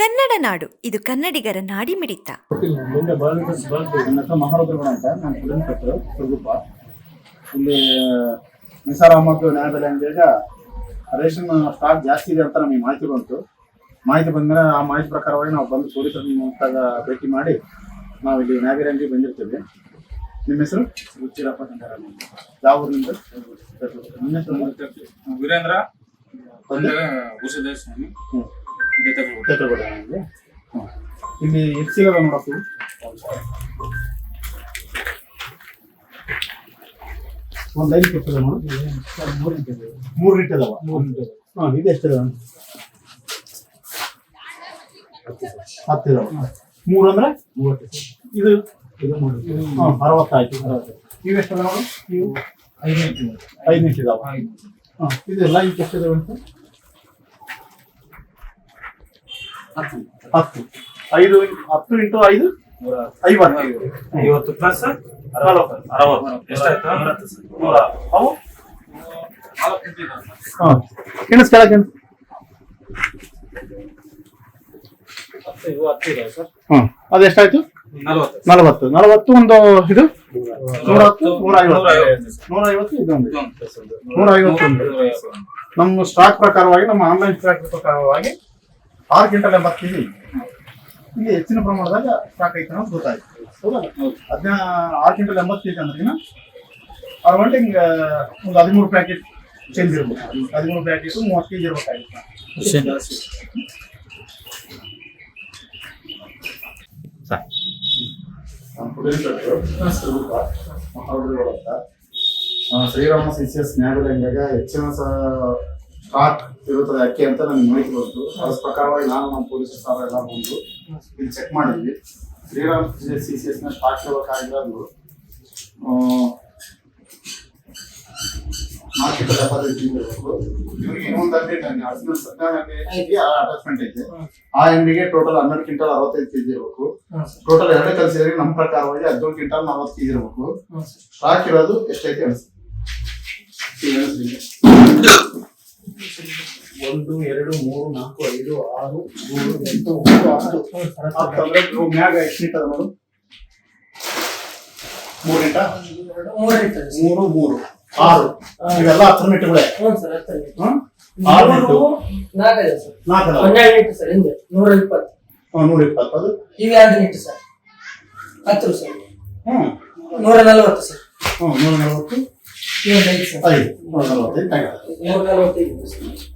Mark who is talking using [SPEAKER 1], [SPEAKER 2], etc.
[SPEAKER 1] ಕನ್ನಡ ನಾಡು. ಇದು ಕನ್ನಡಿಗರ
[SPEAKER 2] ನಾಡಿ ಮಿಡಿತ. ಇಲ್ಲಿ ನಿಸಾರ್ ಅಹಮದ್ ನ್ಯಾಯಬೆಲೆ ಅಂಗಡಿಯಾಗ ರೇಷನ್ ಸ್ಟಾಕ್ ಜಾಸ್ತಿ ಇದೆ ಅಂತ ನಮಗೆ ಮಾಹಿತಿ ಬಂತು. ಮಾಹಿತಿ ಬಂದ್ಮೇಲೆ ಆ ಮಾಹಿತಿ ಪ್ರಕಾರವಾಗಿ ನಾವು ಬಂದು ಪೊಲೀಸರ ಮುಂತಾಗ ಭೇಟಿ ಮಾಡಿ ನಾವು ಇಲ್ಲಿ ನ್ಯಾಯಬೆಲೆ ಅಂಗಡಿ ಬಂದಿರ್ತೀವಿ. ನಿಮ್ಮ ಹೆಸರು? ರುಚಿರಪ್ಪ ಸಂಗಾರ ಯಾವ ಊರಿನಿಂದ ನಿಮ್ಮ ಹೆಸರು
[SPEAKER 3] ವೀರೇಂದ್ರ ಬಂದ ಉಷಧೇವ ಸ್ವಾಮಿ
[SPEAKER 2] ಇಲ್ಲಿ ಚೀಲ ಅದಾವ ಒಂದು ಐದು ಕೆಟ್ಟದ ನೋಡಿ. ಮೂರು ಲೀಟರ್ ಮೂರು ಲೀಟರ್ ಹಾ ಹಾಂ ಇದು ಎಷ್ಟು ಅದಾವ ಹತ್ತು ಇದಾವ ಮೂರು ಅಂದ್ರೆ? ಇದು? ಇದು ಮೂರು. ಹಾಂ ಅರವತ್ತಾಯ್ತು ಇವು ಎಷ್ಟು ನೋಡಿ? ಇವು ಐದು ಐದು ನಿಮಿಷ ಇದಾವ ಹಾಂ ಇದೆಲ್ಲ ಈಗ ಎಷ್ಟು ಇದಾವೆ ಅಂತ? ಹತ್ತು. ಐದು ಹತ್ತು ಇಂಟು ಐದು? ಐವತ್ತು.
[SPEAKER 3] ಐವತ್ತು ಪ್ಲಸ್
[SPEAKER 2] ಅವು? ಕೆಣಸ್ ಅದೆಷ್ಟಾಯ್ತು
[SPEAKER 3] ನಲವತ್ತು.
[SPEAKER 2] ನಲವತ್ತು. ಒಂದು ಇದು? ನೂರ ಹತ್ತು ನೂರ ಐವತ್ತು ನೂರ ಐವತ್ತು ಇದೊಂದು. ನೂರ ಐವತ್ತೊಂದು
[SPEAKER 3] ನೂರ ಐವತ್ತು.
[SPEAKER 2] ನಮ್ಮ ಸ್ಟಾಕ್ ಪ್ರಕಾರವಾಗಿ ನಮ್ಮ ಆನ್ಲೈನ್ ಸ್ಟಾಕ್ ಪ್ರಕಾರವಾಗಿ ಆರು ಕ್ವಿಂಟಲ್ ಎಂಬತ್ತು ಕೆಜಿ ಇಲ್ಲಿ ಹೆಚ್ಚಿನ ಪ್ರಮಾಣದಾಗ ಸ್ಟಾಕ್ ಐತೆ ಅನ್ನೋದು ಗೊತ್ತಾಯ್ತು. ಹೌದಲ್ಲ ಅದನ್ನ ಆರು ಕ್ವಿಂಟಲ್ ಎಂಬತ್ತು ಕೆಜಿ ಅಂದ್ರೆ ಅವ್ರ ಗಂಟೆ ಹಿಂಗೆ ಒಂದು ಹದಿಮೂರು ಪ್ಯಾಕೆಟ್ ಚೇಂಜ್ ಇರ್ಬೇಕು. ಹದಿಮೂರು ಪ್ಯಾಕೆಟ್ ಮೂವತ್ತು ಕೆಜಿ ಇರ್ಬೇಕಾಗಿತ್ತು ಶ್ರೀರಾಮ ಸಿ ಸಿ ಎಸ್ ನ್ಯಾಯಾಲಯದಾಗ ಹೆಚ್ಚಿನ ಸ- ಸ್ಟಾಕ್ ಇರುತ್ತದೆ ಅಕ್ಕಿ ಅಂತ ನನಗೆ ಮಾಹಿತಿ ಬಂತು. ಅದ್ರ ಪ್ರಕಾರವಾಗಿ ನಾನು ನಮ್ಮ ಪೊಲೀಸ್ ಸ್ಥಾನ ಎಲ್ಲ ಬಂದು ಇಲ್ಲಿ ಚೆಕ್ ಮಾಡಿದ್ವಿ. ಶ್ರೀರಾಮ್ ಸಿ ಸಿ ಎಸ್ನ ಸ್ಟಾಕ್ ಇರಬೇಕಾಗಿರೋದು ಮಾರ್ಕೆಟ್ ಡೆಪಾಸಿಟ್ ಇರಬೇಕು ನಿಮಗೆ ಇನ್ನೊಂದು ಅಪ್ಡೇಟ್ ನನಗೆ ಹದಿನೈದು ಅಂಗಡಿ ಅಟ್ಯಾಚ್ಮೆಂಟ್ ಐತೆ. ಆ ಅಂಗಡಿಗೆ ಟೋಟಲ್ ಹನ್ನೆರಡು ಕ್ವಿಂಟಲ್ ಅರವತ್ತೈದು ಕೆಜಿ ಇರಬೇಕು. ಟೋಟಲ್ ಎರಡು ಕಲ್ಸಿದ್ರೆ ನಮ್ಮ ಪ್ರಕಾರವಾಗಿ ಹದಿನೇಳು ಕ್ವಿಂಟಲ್ ನಲವತ್ತು ಕೆಜಿ ಇರಬೇಕು. ಸ್ಟಾಕ್ ಇರೋದು ಎಷ್ಟೈತೆ ಅನಿಸ್ತು ಒಂದು ಎರಡು ಮೂರು ನಾಲ್ಕು ಐದು ಆರು ಏಳು ಎಂಟು ಒಂಬತ್ತು ಹತ್ತು. ಹತ್ತು ಅಂದ್ರೆ ಇವು ಮ್ಯಾಗ ಎಷ್ಟು ಲೀಟರ್ ಅದ ನೋಡು? ಮೂರು ಲೀಟರ್
[SPEAKER 4] ಮೂರು
[SPEAKER 2] ಮೂರು ಆರು. ಇವೆಲ್ಲ ಹತ್ತು ಹ್ಮ್ ಆರು
[SPEAKER 4] ಸರ್.
[SPEAKER 2] ನಾಲ್ಕು.
[SPEAKER 4] ಹನ್ನೆರಡು ಲೀಟರ್ ಸರ್ ಹಿಂದೆ. ನೂರ ಇಪ್ಪತ್ತು.
[SPEAKER 2] ಹ್ಮ್, ನೂರ ಇಪ್ಪತ್ತು. ಅದು?
[SPEAKER 4] ಇವು ಎರಡು ಲೀಟರ್ ಸರ್. ಹತ್ತು ಸರ್.
[SPEAKER 2] ಹ್ಞೂ.
[SPEAKER 4] ನೂರ ನಲವತ್ತು ಸರ್.
[SPEAKER 2] ಹ್ಞೂ ನೂರ ನಲವತ್ತು.
[SPEAKER 4] ಐದು
[SPEAKER 2] ನೂರ ನಲವತ್ತೈದು
[SPEAKER 4] ನೂರ ನಲವತ್ತೈದು ಸರ್.